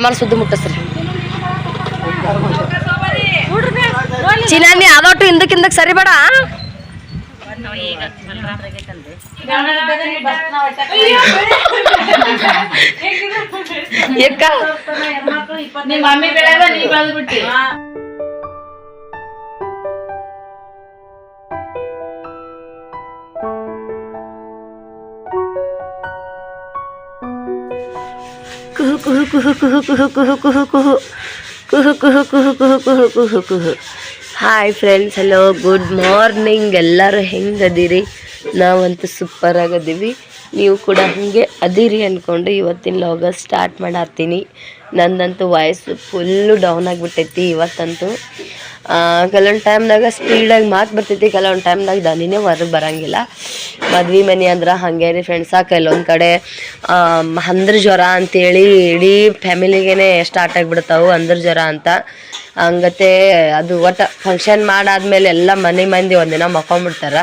ಆಮೇಲೆ ಸುದ್ದಿ ಮುಟ್ಟಿಸ್ರಿ ಚಿನಾನಿ ಅದೊಟ್ಟು ಹಿಂದಕ್ಕೆ ಹಿಂದಕ್ಕೆ ಸರಿ ಬೇಡ ಯಾಕ ನಿಮ್ಮ ಮಮ್ಮಿ ಬೆಳೆದ ನೀ ಬೆಳೆದ್ಬಿಟ್ಟಿ ಕುಹು ಕುಹು ಕುಹು ಕುಹು ಕುಹು ಕುಹು ಕುಹು ಕುಹು ಕುಹು ಕುಹು ಕುಹು ಕುಹು ಕುಹು hi friends hello good morning ಎಲ್ಲರೂ ಹೆಂಗೆ ಅದೀರಿ ನಾವಂತೂ ಸೂಪರ್ ಆಗದೀವಿ. ನೀವು ಕೂಡ ಹಾಗೆ ಅದೀರಿ ಅಂದ್ಕೊಂಡು ಇವತ್ತಿನ ಲಾಗ ಸ್ಟಾರ್ಟ್ ಮಾಡತ್ತೀನಿ. ನಂದಂತೂ ವಾಯ್ಸು ಫುಲ್ಲು ಡೌನ್ ಆಗಿಬಿಟ್ಟೈತಿ ಇವತ್ತಂತೂ. ಕೆಲವೊಂದು ಟೈಮ್ನಾಗ ಸ್ಪೀಡಾಗಿ ಮಾತು ಬರ್ತೈತಿ ಕೆಲವೊಂದು ಟೈಮ್ನಾಗ ದನಿನೇ ಹೊರಗೆ ಬರಂಗಿಲ್ಲ. ಮದ್ವೆ ಮನೆ ಅಂದ್ರೆ ಹಂಗೆ ರೀ ಫ್ರೆಂಡ್ಸ ಕೆಲವೊಂದು ಕಡೆ ಅಂದ್ರ ಜ್ವರ ಅಂತೇಳಿ ಇಡೀ ಫ್ಯಾಮಿಲಿಗೇನೆ ಸ್ಟಾರ್ಟ್ ಆಗಿಬಿಡ್ತಾವೆ ಅಂದ್ರ ಜ್ವರ ಅಂತ. ಹಂಗತೆ ಅದು ಒಟ್ಟು ಫಂಕ್ಷನ್ ಮಾಡಾದ್ಮೇಲೆ ಎಲ್ಲ ಮನೆ ಮಂದಿ ಒಂದಿನ ಮಕ್ಕೊಂಬಿಡ್ತಾರ.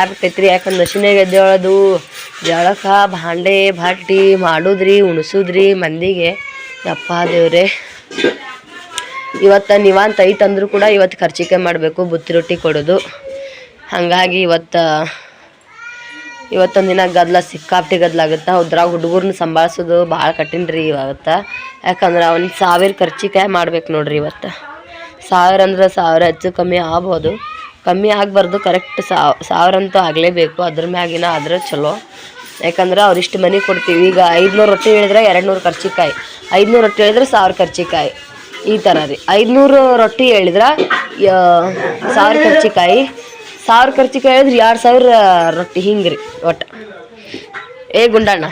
ಆಗ್ತೈತ್ರಿ ಯಾಕಂದ್ರೆ ನಶಿನಾಗ ಎದ್ದೇಳೋದು ಜಳಕ, ಭಾಂಡೆ ಬಾಟಿ ಮಾಡೋದ್ರಿ, ಉಣಿಸೋದ್ರಿ ಮಂದಿಗೆ. ಯಪ್ಪ ದೇವ್ರೆ. ಇವತ್ತು ನಿವಾಂತ ಐತ್ ಅಂದರೂ ಕೂಡ ಇವತ್ತು ಖರ್ಚಿಕೆ ಮಾಡಬೇಕು, ಬುತ್ತಿ ರೊಟ್ಟಿ ಕೊಡೋದು. ಹಾಗಾಗಿ ಇವತ್ತು, ಇವತ್ತೊಂದು ದಿನ ಗದ್ಲ ಸಿಕ್ಕಾಪಟ್ಟಿ ಗದ್ಲಾಗುತ್ತೆ ಅದ್ರಾಗ ಹುಡುಗರ್ನ ಸಂಭಾಳಿಸೋದು ಭಾಳ ಕಠಿಣ ರೀ ಇವತ್ತು. ಯಾಕಂದ್ರೆ ಒಂದು ಸಾವಿರ ಖರ್ಚಿಕಾಯಿ ಮಾಡ್ಬೇಕು ನೋಡ್ರಿ ಇವತ್ತು. ಸಾವಿರ ಅಂದ್ರೆ ಸಾವಿರ ಹೆಚ್ಚು ಕಮ್ಮಿ ಆಗ್ಬೋದು. ಕಮ್ಮಿ ಆಗಬಾರ್ದು ಕರೆಕ್ಟ್ ಸಾವ್, ಸಾವಿರ ಅಂತೂ ಆಗಲೇಬೇಕು. ಅದ್ರ ಮ್ಯಾಗಿನ ಆದ್ರೆ ಚಲೋ. ಯಾಕಂದ್ರೆ ಅವ್ರಿಷ್ಟು ಮನೆ ಕೊಡ್ತೀವಿ. ಈಗ ಐದುನೂರು ರೊಟ್ಟಿ ಹೇಳಿದ್ರೆ ಎರಡು ನೂರು ಖರ್ಚಿಕಾಯಿ. ಐದುನೂರು ರೊಟ್ಟಿ ಹೇಳಿದ್ರೆ ಸಾವಿರ ಖರ್ಚಿಕಾಯಿ. ಈ ಥರ ರೀ. ಐದುನೂರು ರೊಟ್ಟಿ ಹೇಳಿದ್ರೆ? ಸಾವಿರ ಖರ್ಚಿಕಾಯಿ ಸಾವಿರ ಖರ್ಚಿಕಾಯಿ ಹೇಳಿದ್ರೆ ಎರಡು ಸಾವಿರ ರೊಟ್ಟಿ, ಹಿಂಗೆ ರೀ ಒಟ್ಟು. ಏ ಗುಂಡಣ್ಣ,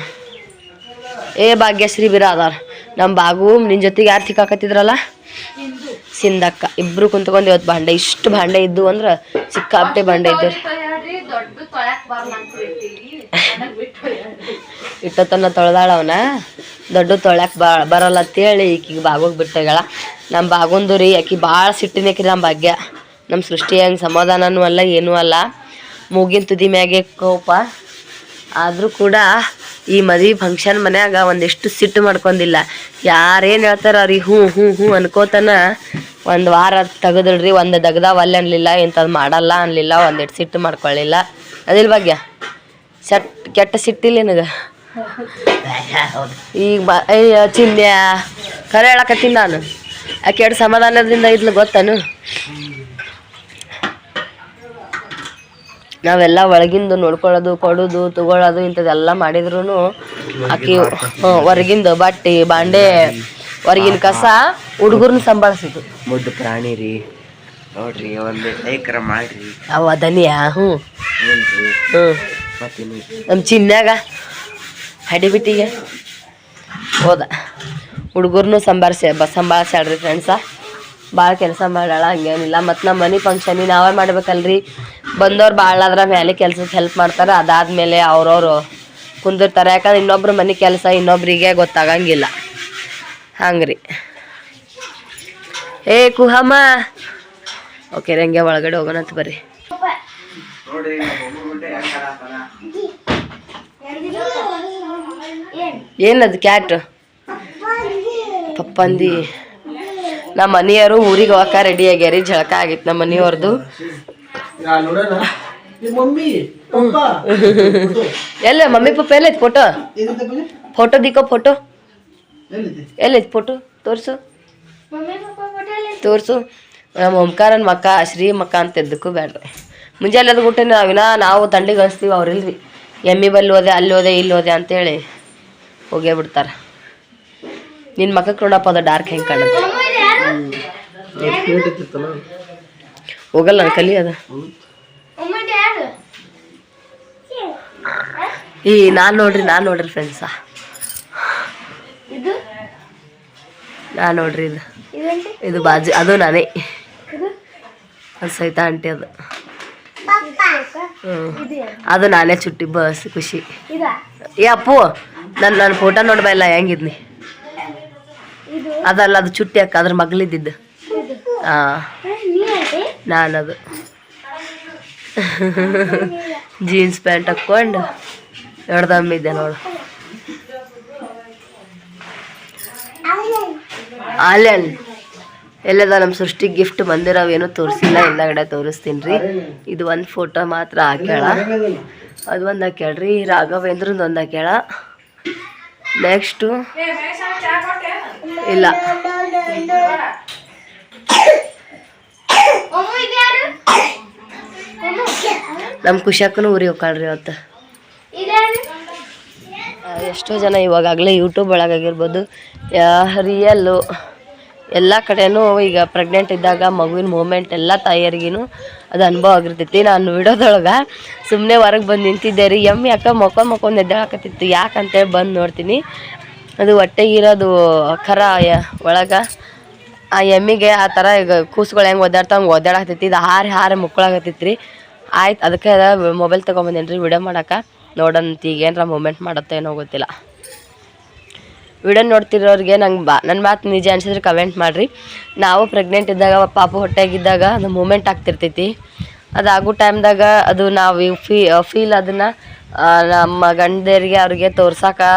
ಏ ಭಾಗ್ಯಶ್ರೀ ಬಿರ ಅದಾರ ನಮ್ಮ ಬಾಗು ನಿನ್ನ ಜೊತೆಗೆ ಯಾರು ತಿಕ್ಕಾಕತ್ತಿದ್ರಲ್ಲ ಸಿಂಧಕ್ಕ, ಇಬ್ರು ಕುಂತ್ಕೊಂಡು ಇವತ್ತು ಭಾಂಡೆ, ಇಷ್ಟು ಭಾಂಡೆ ಇದ್ದು ಅಂದ್ರೆ ಸಿಕ್ಕಾಪಟ್ಟೆ ಭಾಂಡೆ ಇದ್ದು ಇಟ್ಟತನ ತೊಳೆದಾಳ ಅವನ. ದೊಡ್ಡ ತೊಳ್ಯಾಕ ಬಾ, ಬರಲ್ಲ ಅಂತೇಳಿ ಈಕಿಗೆ ಬಾಗೋಗಿ ಬಿಟ್ಟಗಳ ನಮ್ಮ ಬಾಗುಂದು ರೀ, ಆಕಿ ಭಾಳ ಸಿಟ್ಟಿನೇಕ್ರಿ ನಮ್ಮ ಭಾಗ್ಯ. ನಮ್ಮ ಸೃಷ್ಟಿ ಹಂಗೆ ಸಮಾಧಾನನೂ ಅಲ್ಲ, ಏನೂ ಅಲ್ಲ. ಮೂಗಿನ ತುದಿ ಮ್ಯಾಗೆ ಕೋಪ. ಆದರೂ ಕೂಡ ಈ ಮದ್ವೆ ಫಂಕ್ಷನ್ ಮನ್ಯಾಗ ಒಂದಿಷ್ಟು ಸಿಟ್ಟು ಮಾಡ್ಕೊಂಡಿಲ್ಲ. ಯಾರೇನು ಹೇಳ್ತಾರ ರೀ, ಹ್ಞೂ ಹ್ಞೂ ಹ್ಞೂ ಅನ್ಕೋತನ ಒಂದು ವಾರ ತಗದ್ರಿ ಒಂದು ದಗ್ದಾವ ಅಲ್ಲಿ ಅನ್ಲಿಲ್ಲ ಇಂಥದ್ದು ಮಾಡಲ್ಲ ಅನ್ಲಿಲ್ಲ ಒಂದಿಟ್ಟು ಸಿಟ್ಟು ಮಾಡ್ಕೊಳ್ಳಿಲ್ಲ ಅದಿಲ್ ಭಾಗ್ಯ, ಸಟ್, ಕೆಟ್ಟ ಸಿಟ್ಟಿಲ್ಲ ನಿನಗೆ? ಈಗ ಬಾ ಅಯ್ಯ ಚಿನ್ಯ. ಕರೆ ಹೇಳಕತ್ತೀನಿ ನಾನು. ಆಕೆ ಎರಡು ಸಮಾಧಾನದಿಂದ ಇದ್ಲು ಗೊತ್ತಾನು? ನಾವೆಲ್ಲ ಒಳಗಿಂದು ನೋಡ್ಕೊಳ್ಳೋದು ಕೊಡೋದು ತಗೊಳ್ಳೋದು ಇಂಥದ್ದೆಲ್ಲ ಮಾಡಿದ್ರು ಆಕಿ ಹೊರಗಿಂದು ಬಟ್ಟೆ ಬಾಂಡೆ ಹೊರಗಿನ ಕಸ ಹುಡುಗರ್ನ ಸಂಭಾಳಿಸಿದ್ರು ಮುದ್ದು ಪ್ರಾಣಿ ರೀ. ನೋಡ್ರಿ ಒಂದು ಏಕರ ಮಾಡ್ರಿ. ಅವ ಧನಿಯಾ ಹ್ಞೂ. ಹ್ಞೂ. ನಮ್ಮ ಚಿನ್ಯಾಗ ಹಡಿಬಿಟ್ಟಿಗೆ ಹೋದ. ಹುಡುಗರ್ನು ಸಂಭಾರಿಸಿ, ಬ ಫ್ರೆಂಡ್ಸ ಭಾಳ ಕೆಲಸ ಮಾಡ್ಯಾಳ, ಹಂಗೇನಿಲ್ಲ. ಮತ್ತು ನಮ್ಮ ಮನೆ ಫಂಕ್ಷನ್ ನಾವೇ ಮಾಡ್ಬೇಕಲ್ರಿ. ಬಂದವ್ರು ಭಾಳ ಅದ್ರ ಮೇಲೆ ಕೆಲ್ಸಕ್ಕೆ ಹೆಲ್ಪ್ ಮಾಡ್ತಾರೆ. ಅದಾದಮೇಲೆ ಅವ್ರವ್ರು ಕುಂದಿರ್ತಾರೆ. ಯಾಕಂದ್ರೆ ಇನ್ನೊಬ್ರ ಮನೆ ಕೆಲಸ ಇನ್ನೊಬ್ರಿಗೆ ಗೊತ್ತಾಗಂಗಿಲ್ಲ. ಹಂಗ್ರಿ. ಏ, ಕುಹಮ್ಮ. ಓಕೆ ರಂಗೆ ಒಳಗಡೆ ಹೋಗೋಣಂತ ಬರ್ರಿ. ಏನದು ಕ್ಯಾಟ್? ಪಪ್ಪಂದಿ. ನಮ್ಮ ಮನೆಯವರು ಊರಿಗೆ ಹೋಗಕ್ಕ ರೆಡಿ ಆಗ್ಯಾರಿ, ಜಳಕ ಆಗಿತ್ತು ನಮ್ಮ ಮನೆಯವ್ರದ್ದು ಎಲ್ಲ ಮಮ್ಮಿ ಪಪ್ಪ ಎಲ್ಲೈತಿ ಫೋಟೋ ಫೋಟೋ ದಿಕ್ಕೋ ಫೋಟೋ ಎಲ್ಲೈತಿ ಫೋಟೋ ತೋರಿಸು. ತೋರ್ಸು. ನಮ್ಮ ಓಂಕಾರನ್ ಮಕ್ಕ, ಶ್ರೀ ಮಕ್ಕ ಅಂತ ಎದ್ದಕ್ಕೂ ಬೇಡ್ರಿ ಮುಂಜಾನೆ ಅದು ಬಿಟ್ಟು ನಾವಿನ ನಾವು ತಂಡಿಗೆ ಹಚ್ತೀವಿ, ಅವ್ರಿಲ್ರಿ. ಎಮ್ಮಿ ಬಲ್ಲಿ ಹೋದೆ, ಅಲ್ಲಿ ಹೋದೆ, ಇಲ್ಲಿ ಹೋದೆ ಅಂತೇಳಿ. ಹೋಗೇ ಬಿಡ್ತಾರೆ. ನಿನ್ನ ಮಕ್ಕ ನೋಡಪ್ಪ ಅದು ಡಾರ್ಕ್ ಹೆಂಗೆ ಕಾಣುತ್ತೆ? ಹೋಗಲ್ಲ ನಾನು ಕಲಿ ಅದ. ಈ ನಾನು ನೋಡ್ರಿ ನಾನು ನೋಡ್ರಿ ಫ್ರೆಂಡ್ಸ ನಾನು ನೋಡ್ರಿ ಇದು. ಇದು ಬಾಜು ಅದು ನಾನೇ. ಅದು ಸಹಿತ ಆಂಟಿ ಅದು. ಅದು ನಾನೇ ಚುಟ್ಟಿ ಬಸ್ ಖುಷಿ. ಏ ಅಪ್ಪು ನನ್ನ ನನ್ನ ಫೋಟೋ ನೋಡ್ಬಲ್ಲ ಹೆಂಗಿದ್ನಿ. ಅದಲ್ಲ ಅದು ಚುಟ್ಟಿ ಅಕ್ಕ ಅದ್ರ ಮಗಳಿದ್ದಿದ್ದು. ಹಾಂ ನಾನದು? ಜೀನ್ಸ್ ಪ್ಯಾಂಟ್ ಹಾಕ್ಕೊಂಡು ಎಡ್ದಮ್ಮಿದ್ದೆ ನೋಡು. ಆಲ್ಯಾನ್ ಎಲ್ಲದ ನಮ್ಮ ಸೃಷ್ಟಿ ಗಿಫ್ಟ್ ಬಂದಿರೋವೇನು ತೋರಿಸಿಲ್ಲ ಹಿಂದಗಡೆ ತೋರಿಸ್ತೀನಿ ರೀ ಇದು ಒಂದು ಫೋಟೋ ಮಾತ್ರ ಹಾಕ್ಯಾಳ. ಅದು ಒಂದು ಹಾಕ್ಯಾಳ್ರಿ ರಾಘವೇಂದ್ರದ್ದು ಒಂದು ಹಾಕ್ಯಾಳ. ನೆಕ್ಸ್ಟು ಇಲ್ಲ. ನಮ್ಮ ಖುಷಿಯಕ್ಕೂ ಊರಿಗೆ ಹೋಗ್ಕಳ್ರಿ ಇವತ್ತು. ಎಷ್ಟೋ ಜನ ಇವಾಗಾಗಲೇ ಯೂಟ್ಯೂಬ್ ಒಳಗಾಗಿರ್ಬೋದು. ರಿಯಲ್ಲು ಎಲ್ಲ ಕಡೆನೂ ಈಗ ಪ್ರೆಗ್ನೆಂಟ್ ಇದ್ದಾಗ ಮಗುವಿನ ಮೂಮೆಂಟ್ ಎಲ್ಲ ತಾಯಿಯರಿಗೂ ಅದು ಅನುಭವ ಆಗಿರ್ತೈತಿ. ನಾನು ವಿಡಿಯೋದೊಳಗೆ ಸುಮ್ಮನೆ ಹೊರಗೆ ಬಂದು ನಿಂತಿದ್ದೆ ರೀ. ಎಮ್ಮೆ ಯಾಕೆ ಮಕ್ಕಳು ಮಕ್ಕೊಂಡು ಎದ್ದೇಳಕತ್ತಿತ್ತು ಯಾಕಂತೇಳಿ ಬಂದು ನೋಡ್ತೀನಿ. ಅದು ಹೊಟ್ಟೆಗಿರೋದು ಖರ ಒಳಗೆ. ಆ ಎಮ್ಮಿಗೆ ಆ ಥರ ಈಗ ಕೂಸುಗಳು ಹೆಂಗೆ ಒದ್ದಾಡ್ತಾವ ಹಂಗೆ ಒದ್ದಾಡಕತ್ತೈತಿ. ಇದು ಹಾರಿ ಹಾರಿ ಮುಕ್ಕಳಾಗತ್ತೈತಿ ರೀ. ಆಯ್ತು, ಅದಕ್ಕೆ ಮೊಬೈಲ್ ತೊಗೊಂಬಂದೇನಿ ರೀ ವಿಡಿಯೋ ಮಾಡೋಕೆ ನೋಡಂತ ಈಗ ಏನರ ಮೂಮೆಂಟ್ ಮಾಡುತ್ತೋ ಏನೋ ಗೊತ್ತಿಲ್ಲ. ವಿಡಿಯೋ ನೋಡ್ತಿರೋರಿಗೆ ನಂಗೆ ಬಾ ನನ್ನ ಮಾತು ನಿಜ ಅನ್ಸಿದ್ರೆ ಕಮೆಂಟ್ ಮಾಡಿರಿ. ನಾವು ಪ್ರೆಗ್ನೆಂಟ್ ಇದ್ದಾಗ ಪಾಪು ಹೊಟ್ಟೆಗಿದ್ದಾಗ ಅದು ಮೂಮೆಂಟ್ ಆಗ್ತಿರ್ತೈತಿ. ಅದು ಆಗೋ ಟೈಮ್ದಾಗ ಅದು ನಾವು ಫೀ ಫೀಲ್ ಅದನ್ನು ನಮ್ಮ ಗಂಡರಿಗೆ, ಅವ್ರಿಗೆ ತೋರ್ಸಕ್ಕೆ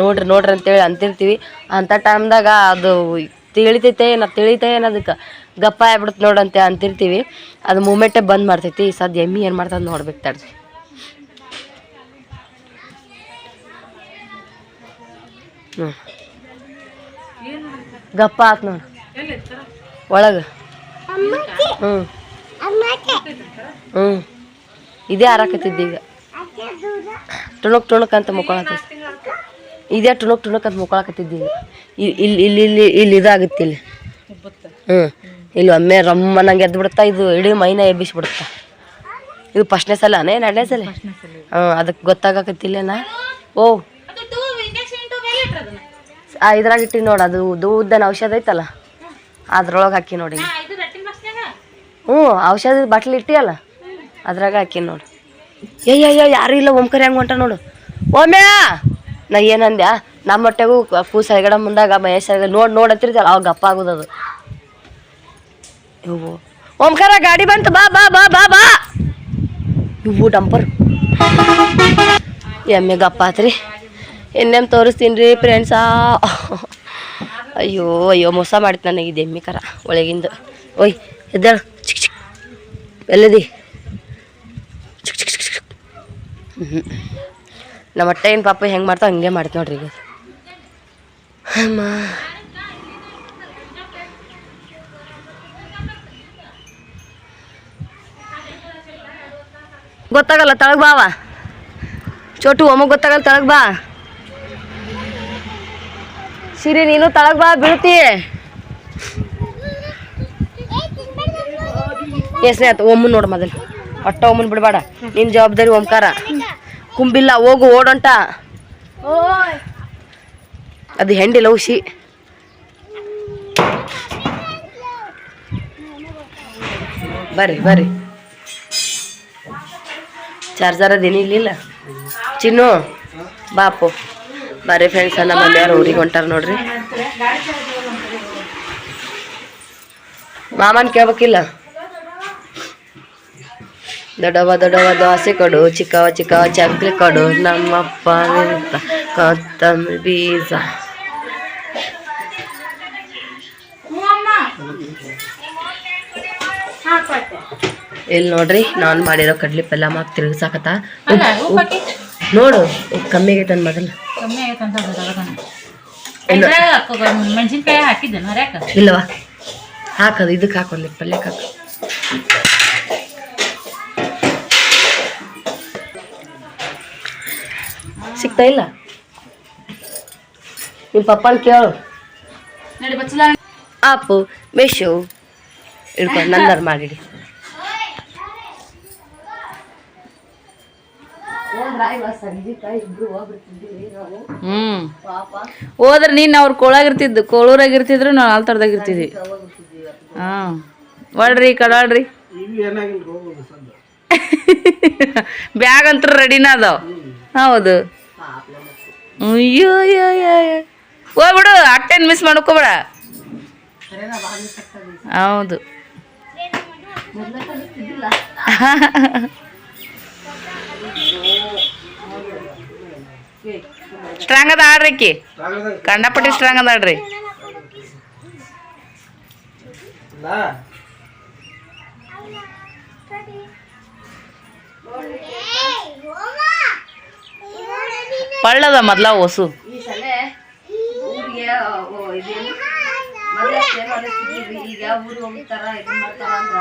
ನೋಡ್ರಿ ನೋಡ್ರಿ ಅಂತೇಳಿ ಅಂತಿರ್ತೀವಿ. ಅಂಥ ಟೈಮ್ದಾಗ ಅದು ತಿಳಿತೈತೆ ಏನೋ ತಿಳಿತೇ ಅದಕ್ಕೆ. ಗಪ್ಪ ಆಗ್ಬಿಡುತ್ತೆ ನೋಡಂತೆ ಅಂತಿರ್ತೀವಿ. ಅದು ಮೂಮೆಂಟೇ ಬಂದ್ ಮಾಡ್ತೈತಿ. ಸದ್ಯ ಎಮ್ಮಿ ಏನು ಮಾಡ್ತದೆ ನೋಡ್ಬೇಕು ತಡ್ರಿ. ಹ್ಞೂ ಗಪ್ಪ ಆತ್ ನೋಡು. ಒಳಗೆ. ಹ್ಞೂ ಹ್ಞೂ ಇದೇ ಆರಾಕತ್ತಿದ್ದ ಈಗ. ಟುಣುಕ್ ಟುಣುಕ್ ಅಂತ ಮುಕ್ಕೊಳಕತ್ತೈತಿ ಇದೇ ಟುಣುಕ್ ಟುಣುಕ್ ಅಂತ ಮುಕ್ಕೊಳಕತ್ತಿದ್ದ ಈಗ. ಇಲ್ಲಿ ಇಲ್ಲಿ ಇಲ್ಲಿ ಇಲ್ಲಿ ಇದಾಗುತ್ತೆ ಇಲ್ಲಿ. ಹ್ಞೂ ಇಲ್ಲಿ ಒಮ್ಮೆ ರಮ್ಮನಂಗೆ ಎದ್ದು ಬಿಡುತ್ತಾ ಇದು ಇಡೀ ಮೈನ ಎಬ್ಬಿಸ್ಬಿಡುತ್ತಾ ಇದು ಫಸ್ಟ್ನೇ ಸಲ ಅನೇ ಎರಡನೇ ಸಲ? ಹಾಂ ಅದಕ್ಕೆ ಗೊತ್ತಾಗಕತ್ತಿಲ್ಲೇನ ಓ ಇದ್ರಾಗ ಇಟ್ಟಿ ನೋಡಿ ಅದು ಉದ್ದನ ಔಷಧ ಐತಲ್ಲ? ಅದ್ರೊಳಗೆ ಹಾಕಿ ನೋಡಿ ಹ್ಞೂ ಔಷಧದ ಬಾಟ್ಲಿ ಇಟ್ಟಿಯಲ್ಲ? ಅದ್ರಾಗ ಹಾಕಿ ನೋಡು. ಅಯ್ಯ ಅಯ್ಯೋ ಯಾರು ಇಲ್ಲ ಓಂಕರಿ ಹಂಗೆ ಹೊಂಟ ನೋಡು. ಓಮ್ಯಾ! ನಾ ಏನಂದ್ಯಾ? ನಮ್ಮ ಹೊಟ್ಟೆಗೂ ಕೂಸ ಹೆಗಡ ಮುಂದಾಗ ಮಹೇಶ್ ನೋಡಿ ನೋಡಿ ನೋಡತ್ತಿರ್ತಲ್ಲ ಅವಾಗ ಗಪ್ಪ ಅದು. ಇವು ಓಂಕಾರ ಗಾಡಿ ಬಂತು ಬಾ ಬಾ ಬಾ ಬಾ ಬಾ. ಇವು ಡಂಪರ್. ಎಮ್ಮೆ ಗಪ್ಪ ಆತ್ರಿ. ಇನ್ನೇನು ತೋರಿಸ್ತೀನಿ ರೀ ಫ್ರೆಂಡ್ಸಾ ಅಯ್ಯೋ ಅಯ್ಯೋ, ಮೋಸ ಮಾಡಿತ್ತು ನನಗೆ ಇದು ಎಮ್ಮೆ ಕರ ಒಳಗಿಂದ. ಓಯ್, ಎದ್ದೇಳು. ಚಿಕ್ ಚಿಕ್. ಎಲ್ಲದಿ? ಚಿಕ್ ಚಿಕ್ ಚಿಕ್ ಚಿಕ್. ಹ್ಞೂ ನಮ್ಮ ಅಟ್ಟ ಏನು ಪಾಪ ಹೆಂಗೆ ಮಾಡ್ತಾವೆ ಹಂಗೆ ಮಾಡ್ತು ನೋಡ್ರಿ ಈಗ. ಅಮ್ಮ. ಗೊತ್ತಾಗಲ್ಲ, ತಳಗ್ ಬಾವ ಚೋಟು, ಒಮ್ಮಗ್ ಗೊತ್ತಾಗಲ್ಲ, ತಳಗ್ ಬಾ. ಸಿರಿ ನೀನು ತಳಗ್ ಬಾ, ಬೀಳ್ತಿ. ಎಸ್ನೇ ಆಯ್ತು ಒಮ್ಮನ್ ನೋಡು ಮೊದಲು. ಒಟ್ಟ ಒಮ್ಮನ್ ಬಿಡಬೇಡ. ನಿನ್ನ ಜವಾಬ್ದಾರಿ ಓಂಕಾರ. ಕುಂಬಿಲ್ಲ, ಹೋಗು, ಓಡೊಂಟ. ಅದು ಹೆಂಡಿ ಉಸಿ ಬರ್ರಿ ಬರ್ರಿ. ಚಾರ್ಜರ್ ಅದೇನಿಲ್ಲ ಚಿನ್ನು ಬಾಪು ಬರ್ರಿ ಫ್ರೆಂಡ್ಸ್ ನಮ್ಮ ಮನೆಯವ್ರು ಊರಿಗೆ ಹೊಂಟಾರ ನೋಡ್ರಿ. ಮಾಮನ್ ಕೇಳ್ಬೇಕಿಲ್ಲ? ದೊಡ್ಡವ ದೊಡ್ಡವ ದೋಸೆ ಕೊಡು ಚಿಕ್ಕವ ಚಿಕ್ಕವ ಚಕ್ಲಿ ಕೊಡು ನಮ್ಮಪ್ಪ ಕೊತ್ತಂಬರಿ ಬೀಜ. ಇಲ್ಲಿ ನೋಡ್ರಿ ನಾನು ಮಾಡಿರೋ ಕಡ್ಲಿ ಪಲ್ಯ ಮಾಕ್ ತಿರುಗಿಸಾಕತ್ತ. ನೋಡು ಕಮ್ಮಿಗೆ ತಂದು ಮಾಡಲ್ಲ ಮೊದಲು ಕಮ್ಮಿ ಆಗೈತೆ ಅಂತ ಗೊತ್ತಾಗತ್ತಾನ. ಇಲ್ಲ. ಇದ್ರಾಗ ಹಾಕೋ- ಮೆಣಸಿನ್ಕಾಯಿ ಹಾಕಿದ್ದೆ ಇಲ್ಲವಾ ಹಾಕದು ಇದಕ್ಕೆ ಹಾಕೊಂಡಿ ಪಲ್ಯಕ್ಕೆ ಹಾಕು ಸಿಗ್ತಾ ಇಲ್ಲ ನಿಮ್ಮ ಪಪ್ಪನ ಕೇಳು ಆಪು ಮೆಶು ಇಡ್ಕೊಂಡು ನಂದರ್ ಮಾಡಿಡಿ ಹ್ಮ್. ಹೋದ್ರ ನೀನ್ ಅವ್ರ ಕೋಳಾಗಿರ್ತಿದ್ದು ಕೋಳೂರಾಗ ಇರ್ತಿದ್ರು ನಾವು ಆಲ್ತರದಾಗ ಇರ್ತಿದ್ವಿ ಹಾ. ಒಳ್ರಿ ಕಡಾಳ್ರಿ ಕಡೆ ಒಳ್ರಿ ಬ್ಯಾಗ್ ಅಂತ ರೆಡಿನ ಅದಾವ ಹೌದು. ಅಯ್ಯೋ. ಹೋಗ್ಬಿಡು ಅಟ್ಟೇನು ಮಿಸ್ ಮಾಡ್ಕೋಬೇಡ. ಹೌದು. ಸ್ಟ್ರಾಂಗ್ ಅದ ಆಡ್ರಿ ಆಕಿ ಕಂಡಪಟ್ಟಿ ಸ್ಟ್ರಾಂಗ್ ಅದ ಆಡ್ರಿ ಪಳ್ಳದ ಮೊದ್ಲ ಹೊಸು ಈ ಸಲ ಊರಿಗೆ ಓ, ಇದೇನು ಮೊದ್ಲು ಅಷ್ಟ್ ಏನೂ ಅನಿಸ್ತಿದ್ದಿಲ್ರಿ. ಈಗ ಊರಿಗೆ ಹೋಗ್ತಾರ ಇದನ್ ಮಾಡ್ತಾರ ಅಂದ್ರ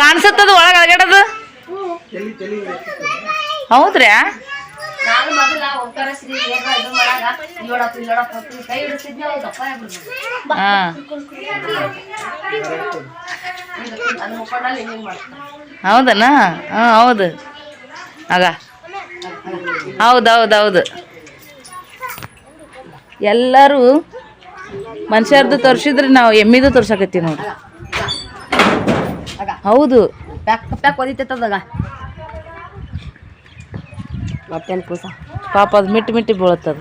ಕಾಣಿಸುತ್ತದ ಒಳಗ ಅಳಗಡದು? ಹೌದ್ರ್ಯಾ? ನಾನು ಮೊದಲ ಹೋಗ್ತಾರ ಶ್ರೀ ಏನ ಇದು ಮಾಡಾಗ ಇಲ್ಲೋಡಪ್ಪ ಇಲ್ಲೋಡಪ್ಪ ಅಂತ ಕೈ ಹಿಡಿಸ್ತಿದ್ದೆ ಅವ್ರು ದಪ್ಪ ಆಗ್ಬಿಡ್ತಾರೆ ಹಾ. ಅದು ಮುಕ್ಕೊಂಡಲ್ಲಿ ಹಿಂಗ್ ಹೌದನ? ಹೌದು. ಆಗ. ಹೌದು ಹೌದು ಹೌದು ಎಲ್ಲರೂ ಮನುಷ್ಯರ್ದು ತೋರಿಸಿದ್ರೆ ನಾವು ಎಮ್ಮಿದು ತೋರ್ಸಕತ್ತೀವಿ ನೋಡಿ ಹೌದು. ಪ್ಯಾಕ್ ಪ್ಯಾಕ್ ಒದಿತೈತದಾಗ. ಮತ್ತೇನು ಕೂಸ ಪಾಪ ಅದು ಮಿಟ್ಟಿ ಮಿಟ್ಟಿ ಬೀಳತ್ತದ.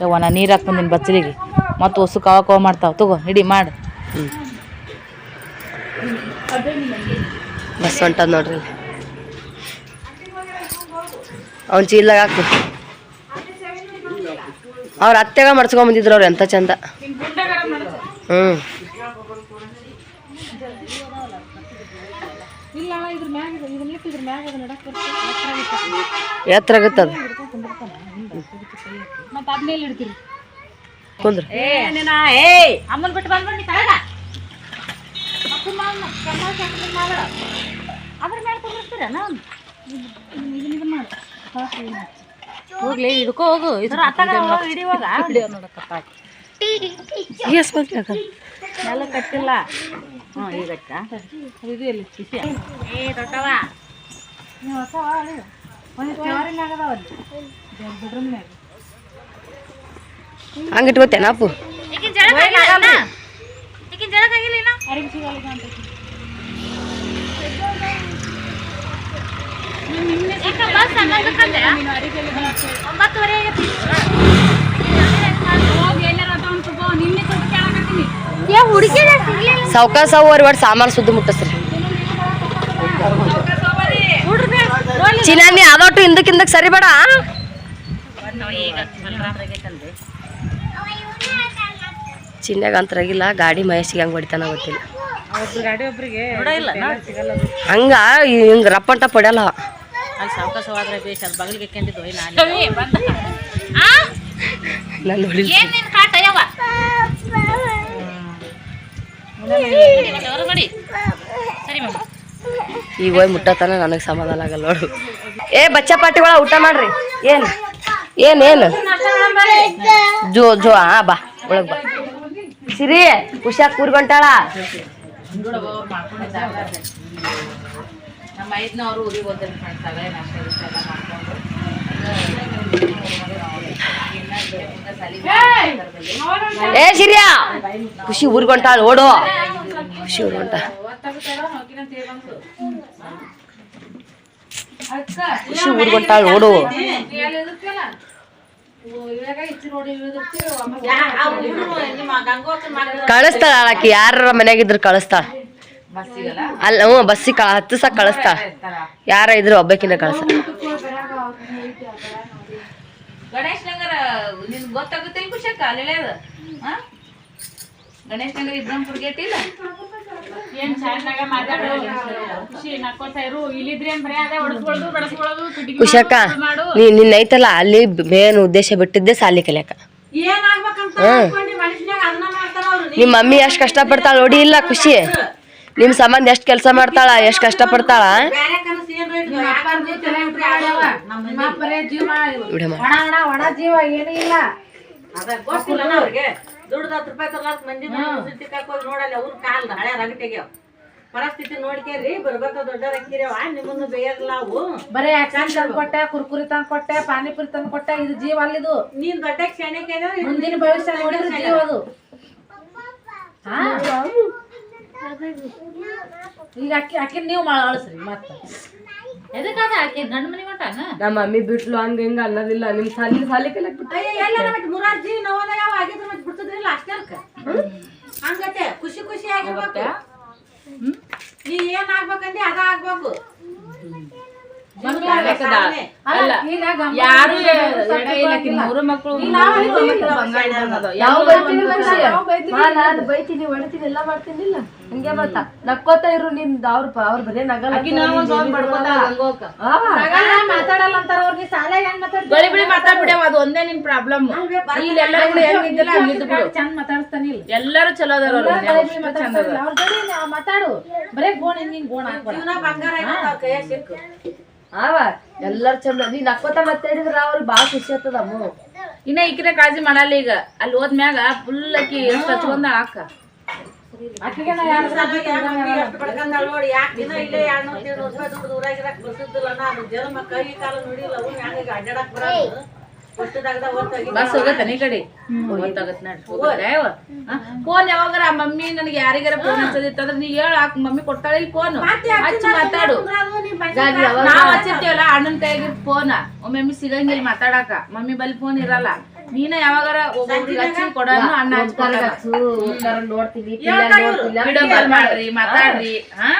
ಯವ್ವ ನಾ ನೀರು ಹಾಕಿ ನಿನ್ನ ಬಚ್ಚಲಿಗೆ. ಮತ್ತು ಹೊಸು ಕವ ಕವ ಮಾಡ್ತಾವ. ತಗೋ ಹಿಡಿ ಮಾಡು. ಬಸ್ ಹೊಂಟದ ನೋಡ್ರಿ. ಅವ್ನ ಚೀಲ ಹಾಕು. ಅವ್ರ ಅತ್ತೆಗ ಮಡ್ಸ್ಕೊಂಡ್ ಬಂದಿದ್ರು ಅವ್ರು ಎಂತ ಚಂದ. ಹ್ಮ್. ಎತ್ತರ ಆಗತ್ತದ ಕುಂದ್ರ. ಅಮ್ಮನ್ ಬಿಟ್ಟು ಬಂದ್ಬಂದು ತಳಗ. ಅದ್ರ ಮೇಲೆ ಕುಂದಿರ್ತೀರ ಹೋಗ್ಲಿ ಹಿಡ್ಕೋ ಹೋಗು. ಇದ್ರ ನೆಲ ಕಟ್ಟಿಲ್ಲ. ಹ್ಞೂ ಈಗಕ್ಕ ಇದು ಎಲ್ಲಿ? ಏ ದೊಡ್ಡವ ನೀವು ಹೊಸ ಒಂದು ಬೆಡ್ರೂಮ್ನಾಗ ಹಂಗೆ ಇಟ್ಕೋತೇನ ಅಪ್ಪು ಸಾವು ಅವ್ರಿ ಒಟ್ಟು ಸಾಮಾನು ಸುದ್ದಿ ಮುಟ್ಟಸ್ರಿ. ಚಿನ್ನಿ ಅದೊಟ್ಟು ಹಿಂದಕ್ಕೆ ಹಿಂದಕ್ಕೆ ಸರಿ ಬೇಡ. ಚಿನ್ನಾಗ ಅಂತರಾಗಿಲ್ಲ ಗಾಡಿ ಮಹೇಶಿಗೆ ಹಂಗೆ ಹೊಡಿತಾನ ಗೊತ್ತಿಲ್ಲ. ಗಾಡಿ ಒಬ್ರಿಗೆ ಇಲ್ಲ ಹಂಗ ಹಿಂಗೆ ರಪ್ಪಂಟ ಪಡ್ಯಲ್ಲ ಅಲ್ಲಿ ಸಾವಕಾಶವಾದ್ರೆ ಬೇಷ್ ಅದು ಬಗಲಿಗೆ ಕೆಂದಿದ್ದು ನಾನು ನಾನು ಮಮ್ಮ. ಈಗ ಹೋಗಿ ಮುಟ್ಟತನ ನನಗೆ ಸಮಾಧಾನ ಆಗಲ್ಲ ನೋಡು. ಏ ಬಚ್ಚ ಪಾಟಿಗಳ ಊಟ ಮಾಡ್ರಿ. ಏನು? ಏನು ಏನು? ಜೋ ಜೋ ಹಾ ಬಾ ಒಳಗ್ ಬಾ. ಸಿರಿ ಉಷಾ ಕೂರ್ಗೊಂಟಾಳ. ನಮ್ಮ ಐದನವರು ಊರಿಗೆ ಹೋದ್ರೆ ಮಾಡ್ತಾರೆ ನಾಷ್ಟ ಏ ಸಿರಿಯಾ ಖುಷಿ ಊರ್ಗೊಂಟಾಳ ಓಡು. ಖುಷಿ ಊರ್ಗೊಂಟ ಖುಷಿ ಊರ್ಗೊಂಟಾಳ ಓಡು. ಕಳಿಸ್ತಾಳ ಆಕಿ ಯಾರ ಮನ್ಯಾಗಿದ್ರು ಕಳಿಸ್ತಾಳ. ಅಲ್ಲ ಹ್ಞೂ ಬಸ್ಸಿಗೆ ಕಳ ಹತ್ತು ಸಹ ಕಳಿಸ್ತಾ. ಯಾರ ಇದ್ರು ಒಬ್ಬಕಿನ ಕಳಿಸ. ಗಣೇಶ್ ನಗರ ನಿನ್ ಗೊತ್ತಾಗುತ್ತಿಲ್ಲ ಖುಷಕ್ಕ ಅಲ್ಲೇ ಅದ ಗಣೇಶ್ ನಗರ ಇಬ್ರಾಂಪುರ್ ಗೇಟ್ ಇಲ್ಲ ಏನ್ ಸಣ್ಣಗ ಮಾತಾಡೋ. ಖುಷಿ ನಕ್ಕೋತಾ ಇರು. ಇಲ್ಲಿದ್ರೆ ಏನ್ ಬರೀ ಅದೇ ಹೊಡಸ್ಕೊಳ್ಳೋದು ಬಡಸ್ಕೊಳ್ಳೋದು ಕಿಟಕಿ ನೀ ನಿನ್ನ ಐತಲ್ಲ ಅಲ್ಲಿ ಮೇನ್ ಉದ್ದೇಶ ಬಿಟ್ಟಿದ್ದೆ ಸಾಲಿ ಕಲಿಯಕ. ಏನ್ ಆಗ್ಬೇಕಂತ ಹ್ಮ್. ಅನ್ಕೊಂಡಿ ಮನುಷ್ಯನಾಗ ಅದನ್ನ ಮಾಡ್ತಾರ ಅವ್ರು. ನಿಮ್ಮ ಮಮ್ಮಿ ಎಷ್ಟು ಕಷ್ಟಪಡ್ತಾಳ ನೋಡಿ ಇಲ್ಲ ಖುಷಿ. ನಿಮ್ಮ ಸಂಬಂಧ ಎಷ್ಟು ಕೆಲಸ ಮಾಡ್ತಾಳ ಎಷ್ಟು ಕಷ್ಟಪಡ್ತಾಳ ಪಡ್ತಾಳ ಪರಿಸ್ಥಿತಿ ನೋಡ್ಕೇರಿ ಬರ್ಬೇಕ ದೊಡ್ಡ ರಕ್ಕಿರವ ನಿಮ್ಮನ್ನು ಬೇಯಲ್ಲ ಅವು ಬರೇ ಆಕ್ಸಿಡೆಂಟ್ ತಂದು ಕೊಟ್ಟೆ ಕುರ್ಕುರಿ ತಂದು ಕೊಟ್ಟೆ ಪಾನಿಪುರಿ ತಂದು ಕೊಟ್ಟೆ ಇದು ಜೀವ ಅಲ್ಲಿದು. ನೀನ್ ದೊಡ್ಡ ಕ್ಷಣಕ್ಕೆ ಮುಂದಿನ ಭವಿಷ್ಯ ನೋಡಿದ್ರೆ ಜೀವ ಅದು. ಹಾ? ಈಗ ಅಕ್ಕಿ ಅಕ್ಕಿ ನೀವು ಅಳಿಸ್ರಿ ಮತ್ತೆ. ಎದಕ್ಕಾದ ಆಕೆ? ಗಂಡ ಮನೆ ಮಟಾನ ನಮ್ಮ ಮಮ್ಮಿ ಬಿಟ್ಲು ಹಂಗ ಹಿಂಗ ಅನ್ನೋದಿಲ್ಲ. ನಿಮ್ ಸಾಲಿ ಸಾಲಿ ಕಲಿಯಕ್ ಬಿಟ್ಟು ಎಲ್ಲ ಮತ್ತೆ ಮುರಾರ್ಜಿ ನವೋದಯ ಯಾವ ಆಗಿದ್ರು ಮತ್ತೆ ಬಿಡ್ತದ್ರಿಲ್ಲ ಅಷ್ಟೇ ಹಂಗತೆ ಖುಷಿ ಖುಷಿ ಆಗಿರ್ಬೇಕು. ನೀ ಏನ್ ಆಗ್ಬೇಕಂದಿ ಅದ ಆಗ್ಬೇಕು. ಯಾರು ಮೂರು ಮಕ್ಕಳು ನಾವು ಬೈತೀವಿ ಮನುಷ್ಯ. ಹಾ, ನಾನ್ ಬೈತೀನಿ. ಹೊಡಿತೀನಿ ಎಲ್ಲ ಮಾಡ್ತೀನಿಲ್ಲ ಹಂಗೆ ಮತ್ತ ನಕ್ಕೋತ ಇರು ನಿಮ್ದು ಅವ್ರ ಅವ್ರ ಬರೇ ನಗಲ್ಲ ಮಾತಾಡಲ್ಲ ಅಂತಾರ ಅವ್ರಿಗೆ ಸಾಲ ಹೆಂಗ್ ಅದು ಒಂದೇ ನಿನ್ ಪ್ರಾಬ್ಲಮ್. ಇಲ್ಲೆಲ್ಲರೂ ಕೂಡ ಹೆಂಗಿದ್ದಿಲ್ಲ ಹಂಗಿದ್ದು ಬಿಡು ಚಂದ ಮಾತಾಡ್ತಾನಿಲ್ಲ ಎಲ್ಲರೂ ಚಲೋ ಅದಾರ ಅವ್ರು. ಮಾತಾಡು ಬರೇ ಗೋಣ ಹಿಂಗ್ ಬಂಗಾರ ಸಿಕ್ಕು. ಆವ ಎಲ್ಲಾರು ಚಂದ. ನೀ ನಕ್ಕೋತ ಹೇಳಿದ್ರ ಅವ್ರಿಗೆ ಬಾಳ ಖುಷಿ ಆಗ್ತದ ಅಮ್ಮ. ಇನ್ನ ಈಕಿನ ಕಾಳಜಿ ಮಾಡಲ್ಲ ಈಗ. ಅಲ್ಲಿ ಹೋದ್ಮ್ಯಾಗ ಫುಲ್ ಅಕ್ಕಿ ಎಷ್ಟು ಹಚ್ಕೊಂಡ ಹಾಕ. ಕಾಲ ಅಡ್ಡಾಡಕ್ ಬರಲ್ಲ ಬಸ್ ಹೋಗತ್ತ ನೀ ಕಡೆ. ಗೊತ್ತಾಗತ್ ನೋಡ್ರಿ ಫೋನ್ ಯಾವಾಗಾರ ಮಮ್ಮಿ ನನಗೆ ಯಾರಿಗಾರ ಫೋನ್ ಹಚ್ಚದಿತ್ತಂದ್ರ ನೀ ಹೇಳ ಮಮ್ಮಿ ಕೊಡ್ತಾಳೆ ಇಲ್ಲಿ ಫೋನ್ ಹಚ್ಚಿ ಮಾತಾಡು. ನಾವ್ ಹಚ್ಚಿರ್ತೀವಲ್ಲ ಅಣ್ಣನ ಕೈಯಾಗ ಫೋನ್ ಒಮ್ಮೆ ಸಿಗಂಗಿಲ್ಲ ಮಾತಾಡಕ. ಮಮ್ಮಿ ಬಲ್ಲಿ ಫೋನ್ ಇರಲ್ಲ. ನೀನ ಯಾವಾಗಾರ ಒಬ್ಬೊಬ್ರಿಗೆ ಹಚ್ಚಿ ಕೊಡೋನು ಅಣ್ಣ ಹಚ್ಕೊಡಲ್ಲ ನೋಡ್ತೀವಿ ವಿಡಿಯೋ ಮಾಡ್ರಿ ಮಾತಾಡ್ರಿ. ಹಾ.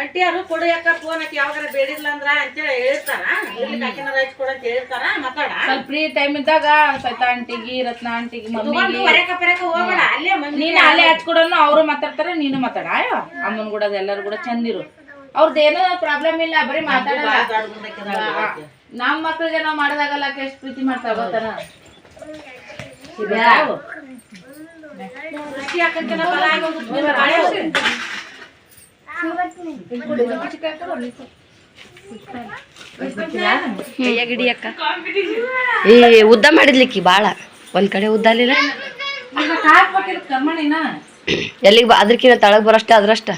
ಅಂಟಿಯರು ಕೊಡು ಯಾಕ ಫೋನ್ ಹಾಕಿ ಯಾವಾಗಾರ ಬೇಡಿಲ್ಲ ಅಂದ್ರ ಅಂತೇಳಿ ಹೇಳ್ತಾರ. ಇಲ್ಲಿ ಹಾಕಿನಾರ ಹಚ್ಕೊಡ ಅಂತ ಹೇಳ್ತಾರ ಮಾತಾಡ. ಸ್ವಲ್ಪ ಫ್ರೀ ಟೈಮ್ ಇದ್ದಾಗ ಸೈತಾ ಆಂಟಿಗಿ ರತ್ನ ಆಂಟಿಗಿ ತಗೊಂಡು ಮಮ್ಮಿಗೆ. ಹೊರಕ ಪರಕ ಹೋಗ್ಬೇಡ ಅಲ್ಲೇ ಮಮ್ಮಿ ನೀನು ಅಲ್ಲೇ ಹಚ್ಕೊಡೋನು ಅವರು ಮಾತಾಡ್ತಾರೆ ನೀನು ಮಾತಾಡ ಆಯೋ. ಅಮ್ಮನ ಕೂಡ ಎಲ್ಲರೂ ಕೂಡ ಚಂದಿರು ಅವ್ರದ್ದೇನೋ ಪ್ರಾಬ್ಲಮ್ ಇಲ್ಲ ಬರೀ ಮಾತಾಡ ನಮ್ಮ ಮಕ್ಳಿಗೆ ನಾವು ಮಾಡಿದಾಗಲ್ಲ ಎಷ್ಟು ಪ್ರೀತಿ ಮಾಡ್ತಾ ಗೊತ್ತಾನ? ಏ ಉದ್ದ ಮಾಡಿದ್ಲಿಕ್ಕಿ ಬಾಳ. ಒಂದ್ ಕಡೆ ಉದ್ದ ಅಲ್ಲಿಲ್ಲ ಎಲ್ಲಿಗೆ ಅದ್ರಕಿನ ತಳಗ್ ಬರೋಷ್ಟ ಅದ್ರಷ್ಟ.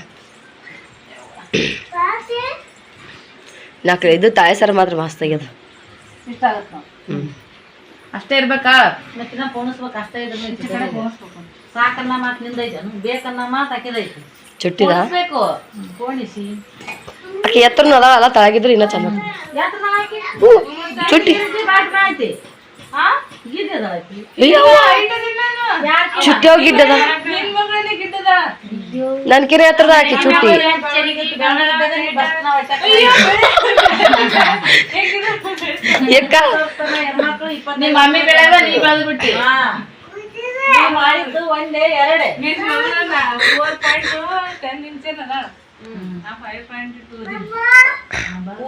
ನಾಲ್ಕು ಇದು ತಾಯಸರ ಮಾತ್ರ ಮಸ್ತ್ ಆಗ್ಯದ. ಇಷ್ಟ ಆಗತ್ತ? ಹ್ಮ್. ಅಷ್ಟೇ ಇರ್ಬೇಕಾ? ಮತ್ತಿನ ಪೋಣಿಸ್ಬೇಕು ಅಷ್ಟೇ ಇದ್ರ ಸಾಕನ್ನ ಮಾತು ನಿಂದೈತೆ ಬೇಕನ್ನ ಮಾತು ಹಾಕಿದೈತಿ. ಚುಟ್ಟಿದ? ಬೇಕು ಪೋಣಿಸಿ. ಆಕೆ ಎತ್ತರನು ಅದಾವಲ್ಲ ತಳಗಿದ್ರೆ ಇನ್ನೂ ಚೆನ್ನಾಗಿ. ಚುಟ್ಟಿ. ಚುಟ್ಟಿ ಹೋಗಿದ್ದದ ನಿನ್ ಮಗಳೇ ಗಿಟ್ಟದ ನನ್ ಕಿರಿ ಹತ್ರದ ಹಾಕಿ ಚುಟ್ಟಿ. ಎಕ್ಕ ಹೆಣ್ಮಕ್ಳು ಇಪ್ಪತ್ತು ನಿಮ್ ಮಮ್ಮಿ ಬೆಳೆದ ನೀ ಒಂದೇ ಎರಡೇ.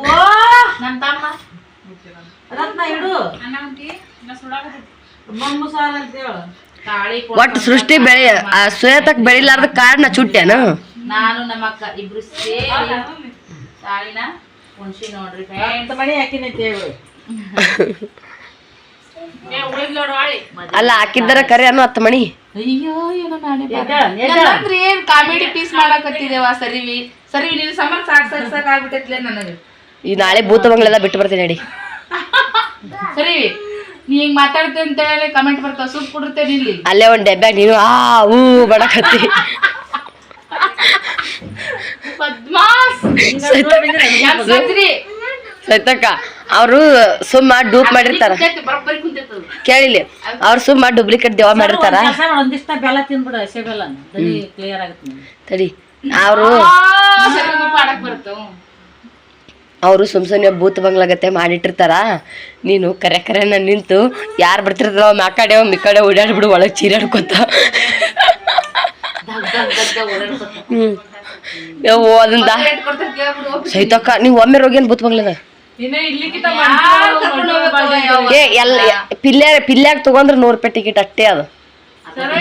ಓ! ನನ್ ತಮ್ಮ. ರತ್ನ ಇಡು. ಮಮ್ಮು ಸಾರ್ ಅಂತ ಹೇಳು ತಾಳಿ ಒಟ್ಟು ಸೃಷ್ಟಿ ಬೆಳೆ ಆ ಶ್ವೇತಕ್ ಬೆಳಿಲಾರ್ದ ಕಾರಣ ಚುಟ್ಟ್ಯಾನ ನಾನು ನಮ್ಮ ಅಕ್ಕ ಇಬ್ರು ಸೇರಿ ತಾಳಿನ ಉಣ್ಸಿ ನೋಡ್ರಿ ಅಂತ ಮಣಿ ಹಾಕಿನೈತಿ ಅಲ್ಲ ಹಾಕಿದ್ದರ ಕರೆ ಅನ್ನೋ ಹತ್ತು ಮಣಿ. ಅಯ್ಯೋ ಏನೋ ನಾನೇ. ಏನ್ ಕಾಮಿಡಿ ಪೀಸ್ ಮಾಡಕತ್ತಿದೇವ ಸರಿವಿ? ಸರಿವಿ ನೀವು ಸಮರ್ಥ ಸಾಕ್ ಸಾಕ್ ಸಾಕ್ ಆಗ್ಬಿಟ್ಟೈತ್ಲೆ ನನಗೆ. ಈ ನಾಳೆ ಭೂತ ಬಂಗ್ಲೆಲ್ಲ ಬಿಟ್ಟು ಬರ್ತೀನಿ ನಡಿ ಸರಿ ನೀ ಹಿಂಗ್ ಮಾತಾಡ್ತೆ ಅಂತ ಹೇಳಿ ಕಮೆಂಟ್ ಬರ್ತಾವ. ಸೂಪ್ ಕೊಡಿರ್ತೇನೆ ಇಲ್ಲಿ ಅಲ್ಲೇ ಒಂದ್ ಡಬ್ಬ್ಯಾಗ ನೀನು ಆ ಹೂ ಬಡಕತ್ತಿ. ಪದ್ಮಾಸ್! ಯಾಕ್ ಸಜ್ರಿ? ಸೈತಕ್ಕ. ಅವರು ಸುಮ್ಮ ಡೂಪ್ ಮಾಡಿರ್ತಾರ. ಬರೋಬ್ಬರಿ ಕುಂತೈತೆ ಕೇಳಿಲಿ ಅವ್ರು ಸುಮ್ಮ ಡೂಪ್ಲಿಕೇಟ್ ದೇವ ಮಾಡಿರ್ತಾರ. ಒಂದ್ ಕೆಲ್ಸ ಮಾಡು, ಒಂದಿಷ್ಟ ಬೆಲ್ಲ ತಿಂದ್ಬಿಡು ಹಸೆ ಬೆಲ್ಲ ಕ್ಲಿಯರ್ ಆಗುತ್ತೆ ತಡಿ ಅವರು ಆ, ಬರ್ತಾವ ಅವರು ಸುಮ್ ಸುಮ್ನೆ ಬೂತ್ ಬಂಗ್ಲಾಗತ್ತೆ ಮಾಡಿಟ್ಟಿರ್ತಾರ. ನೀನು ಕರೆ ಕರೆನ ನಿಂತು ಯಾರು ಬರ್ತಿರ್ತಾರ ಆ ಕಡೆ ಒಮ್ಮೆ ಈ ಕಡೆ ಓಡಾಡ್ಬಿಡು ಒಳಗೆ ಚೀರಾಡ್ಕೊತ. ಹ್ಮ್. ಯವ್ವ ಅದನ್ನ ಸೈತಕ್ಕ ನೀವು ಒಮ್ಮೆ ರೋಗೇನ್ ಬೂತ್ ಬಂಗ್ಲದ ಏ ಎಲ್ಲ ಪಿಲ್ಲೆ ಪಿಲ್ಯಾಗ ತಗೊಂಡ್ರೆ ನೂರು ರೂಪಾಯಿ ಟಿಕೆಟ್ ಅಷ್ಟೇ ಅದು.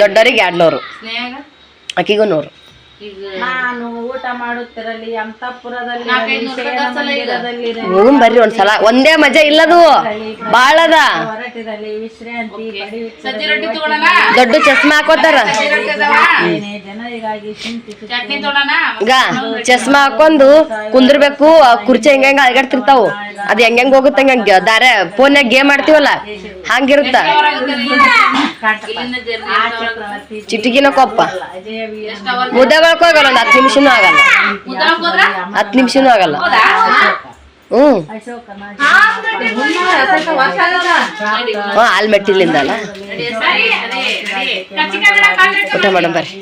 ದೊಡ್ಡವರಿಗೆ ಎರಡು ನೂರು ಆಕಿಗೂ ನೂರು. ನಾನು ಊಟ ಮಾಡುತ್ತಿರಲಿ ಅಂತಪುರದಲ್ಲಿ ಹ್ಮ್ ಬರ್ರಿ ಒಂದ್ಸಲ. ಒಂದೇ ಮಜಾ ಇಲ್ಲದು. ಬಾಳದ. ಹೊರಟಿರಲಿ ವಿಶ್ರಾಂತಿ ದೊಡ್ಡ ಚಸ್ಮಾ ಹಾಕೋತಾರ. ಜನರಿಗಾಗಿ ಈಗ ಚಸ್ಮಾ ಹಾಕೊಂಡು ಕುಂದ್ರಬೇಕು ಆ ಕುರ್ಚಿ ಹೆಂಗ ಹೆಂಗ ಅಳಗಾಡ್ತಿರ್ತಾವು. ಅದ್ ಹೆಂಗ್ ಹೆಂಗ್ ಹೋಗುತ್ತೆ ಹಂಗ ದಾರ ಫೋನ್ಯಾಗ ಗೇಮ್ ಆಡ್ತೀವಲ್ಲ? ಹಂಗಿರುತ್ತ. ಚಿಟಿಕಿನ ಕೊಪ್ಪ. ಅವರ್ ಹೋಗಲ್ಲ ಒಂದ್ ಹತ್ತು ನಿಮಿಷನೂ ಆಗಲ್ಲ. ಹತ್ತು ನಿಮಿಷನೂ ಆಗಲ್ಲ. ಹ್ಮ್ ಹಾ ಅಲ್ಲ ಊಟ ಮಾಡೋಣ ಬರ್ರಿ.